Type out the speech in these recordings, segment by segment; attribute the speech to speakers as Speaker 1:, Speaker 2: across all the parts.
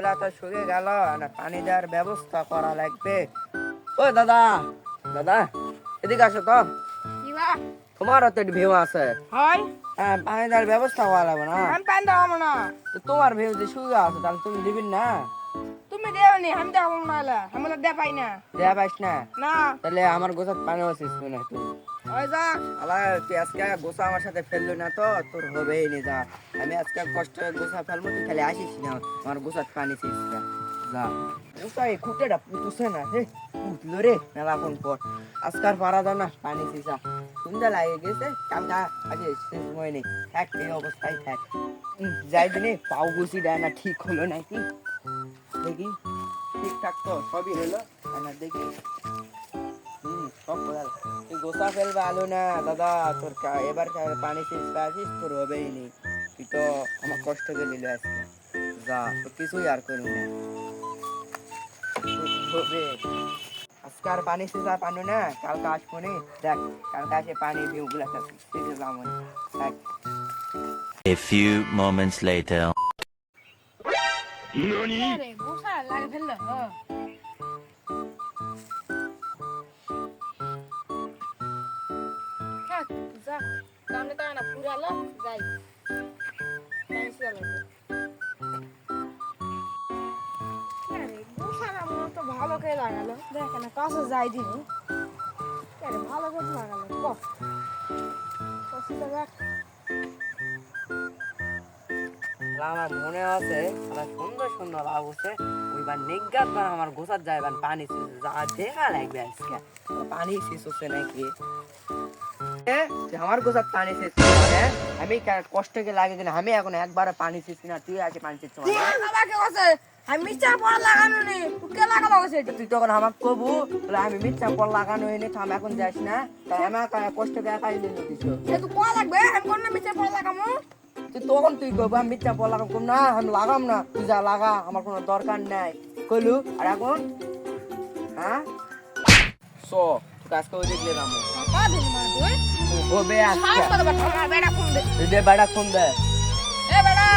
Speaker 1: গুলা তো শুকে গেল না পানি দেওয়ার ব্যবস্থা করা লাগবে। ও দাদা দাদা এদিকে আসো তো।
Speaker 2: কিবা
Speaker 1: তোমারও তো ভিউ আছে।
Speaker 2: হয়?
Speaker 1: হ্যাঁ পানি দেওয়ার ব্যবস্থা করা লাগবে না।
Speaker 2: আমি পান দাও না।
Speaker 1: তোমার ভিউ যে শুয়ে আছে তাহলে তুমি দিবেন না?
Speaker 2: তুমি আমি দেবো না আমি দে পাই না।
Speaker 1: দেয়া পাইস না?
Speaker 2: না।
Speaker 1: তাহলে আমার গোসাত পানি হচ্ছিস না তুই
Speaker 2: ওই যা
Speaker 1: তুই আজকে গোসা আমার সাথে ফেলল না তো, তোর হবেই নি যা। আমি আজকে কষ্ট গোসা ফেলব, তুই খালি আসিস না, আমার পানি ছিস না। পুতুছে না হে পুতলো রে মেলাক্ষণ পর। আজকার পারা দাও না, পানি ছিসা সন্ধ্যা লাগে যাই দিনে পাও না, ঠিক হলো নাকি দেখি, ঠিকঠাক তো, সবই হলো। দেখি। তুই গোসা ফেলবা আলো না দাদা তোর কা- এবার কা- পানি চেষ্টা আসিস তোর হবেই নি তুই তো আমার কষ্ট করে নিলে আজকে যা তো কিছুই আর করবি না তোর হবে আজকে আর পানি চেষ্টা পানো না কালকে আসব নি দেখ কালকে আসে পানি ভিউ গুলা সেটা যাব দেখ
Speaker 3: A few moments later.
Speaker 2: রে গোসা লাগে ফেলল যা কামনে তো না পুরালো যাই। ভালো করে লাগালো? দেখ না, কাছে যাই ভালো করে লাগালো। দেখ।
Speaker 1: আমার মনে আছে, আমার সুন্দর সুন্দর লাভ হচ্ছে ওইবার নিজ্ঞাত আমার গোসার যাইবার পানি যা দেখা লাগবে আজকে। পানি শেষ হচ্ছে নাকি? আমার গোসার পানি শেষ মানে আমি কষ্টকে লাগে কিনা আমি এখন একবার পানি শেষ না তুই আছে পানি শেষ
Speaker 2: আমাকে আমি মিস্টার পড়া লাগানো নি তুই লাগানো গেছে
Speaker 1: তুই তখন আমার কবু বলে আমি মিথ্যা পর লাগানো হয়নি তো আমি এখন যাস না তাই আমার কষ্টকে একাই নিল কিছু
Speaker 2: সে তুই কোয়া লাগবে? আমি কোন না পড়া লাগামু?
Speaker 1: তুই তখন তুই কবু আমি মিথ্যা পর লাগাম না আমি লাগাম না তুই যা লাগা আমার কোনো দরকার নাই। কইলু আর এখন? হ্যাঁ? সো আজকে দেখলে
Speaker 2: দিন তুই সাহস
Speaker 1: আজকে
Speaker 2: করে বেটা আমার বেটা ফোন দে।
Speaker 1: দে বেড়া ফোন দে।
Speaker 2: এ বেটা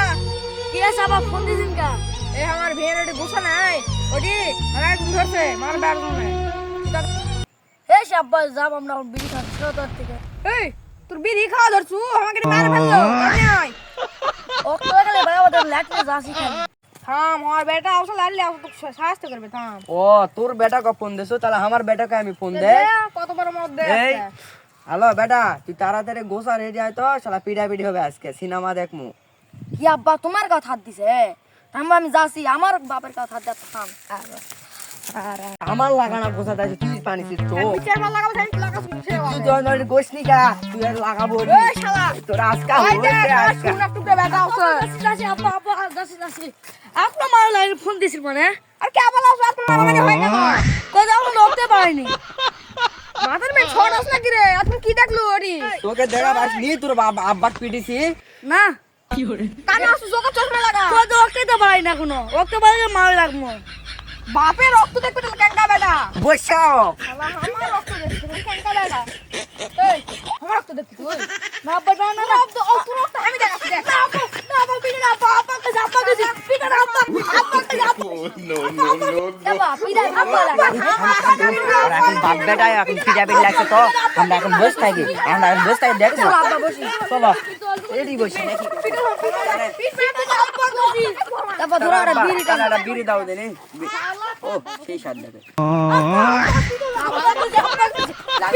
Speaker 4: কি আছে আবার ফোন দিয়েছেন কা?
Speaker 2: এ আমার ভেড় ওটি গোসা নাই। ওটি আমার তুমি ধরছে মার ব্যাগ নাই
Speaker 4: হে সাব্বাস যাব আমরা বিড়ি খাচ্ছি তোর থেকে।
Speaker 2: এই তোর বিড়ি খাওয়া ধরছু? আমাকে মার ফেলল কেমনে হয়?
Speaker 4: ওকে গেলে ভাই ওদের ল্যাটে যাসি খালি।
Speaker 2: থাম আমার বেটা আসলে আসলে তোকে সাহায্য করবে থাম।
Speaker 1: ও তোর বেটাকে ফোন দেছো তাহলে আমার বেটাকে আমি ফোন দে
Speaker 2: দে, কত বড় মধ্যে
Speaker 1: এই হ্যালো বেটা তুই তাড়াতাড়ি গোসা রেডি আয় তো শালা পিড়া পিড়ি হবে আজকে সিনেমা দেখমু।
Speaker 4: কি আব্বা তোমার কথা হাত দিছে আমি আমি যাচ্ছি আমার বাপের কথা হাত থাম।
Speaker 1: আমার লাগানা গোসা তুই পানি ছিট তো
Speaker 2: বিচার লাগাবো আমি সে
Speaker 1: তুই তো গোসনি কা তুই আর লাগাবো নি।
Speaker 2: ওই শালা
Speaker 1: তোর আজকা
Speaker 2: আমার বেটা আছে
Speaker 4: যাচ্ছি যাচ্ছি আব্বা আব্বা যাচ্ছি যাচ্ছি। আপনার মার লাগে ফোন দিয়েছিল মানে
Speaker 2: আর কে মানে হয় না
Speaker 4: কোথাও পারিনি
Speaker 2: মাথার মেয়ে ছোট আছে নাকি রে আর তুমি কি দেখল ওরি?
Speaker 1: তোকে দেখা পাস নি তোর বাবা আব্বাক পিটিছি
Speaker 4: না।
Speaker 2: কানে আসু চোখে চশমা লাগা।
Speaker 4: কোথাও ওকে তো পারি না কোনো ওকে পারলে মার লাগবো।
Speaker 2: বাপের রক্ত দেখবে তাহলে কেঙ্কা বেটা।
Speaker 1: বসাও
Speaker 2: আমার রক্ত দেখবে কেঙ্কা বেটা। এই আমার রক্ত দেখবি
Speaker 4: না আব্বা না না না।
Speaker 2: রক্ত ও তোর রক্ত আমি দেখাচ্ছি দেখ। না আপু পিড়া
Speaker 4: আব্বা লাগে
Speaker 1: আর এখন বাপ বেটায় এখন পিড়া লাগছে তো। আমরা এখন বসে থাকি। আমরা এখন বসে থাকি
Speaker 4: বসি
Speaker 1: চলো। এদিকে বসি নাকি
Speaker 4: তারপর ধরো একটা বিড়ি টানো
Speaker 1: একটা বিড়ি দাও দেনে। ও সেই স্বাদ দেখে।
Speaker 2: না